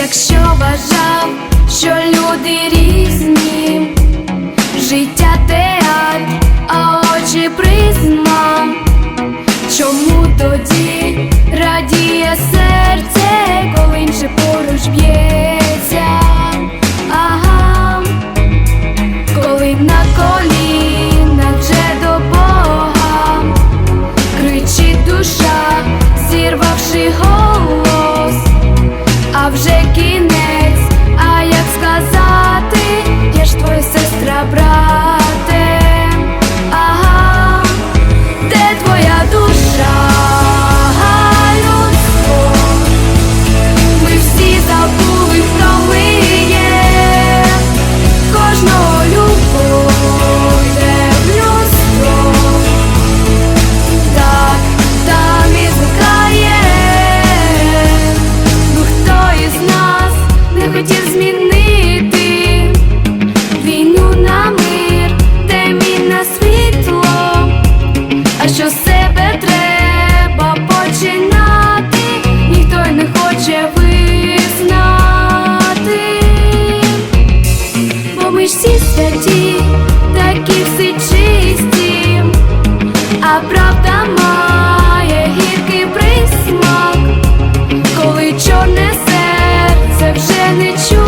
якщо вважав, що люди різні, життя театр, а очі призма, чому тоді радіє серце, коли інше поруч б'ється, ага, коли на колі. всі святі, такі всі чисті, а правда має гіркий присмак, коли чорне серце вже не чує.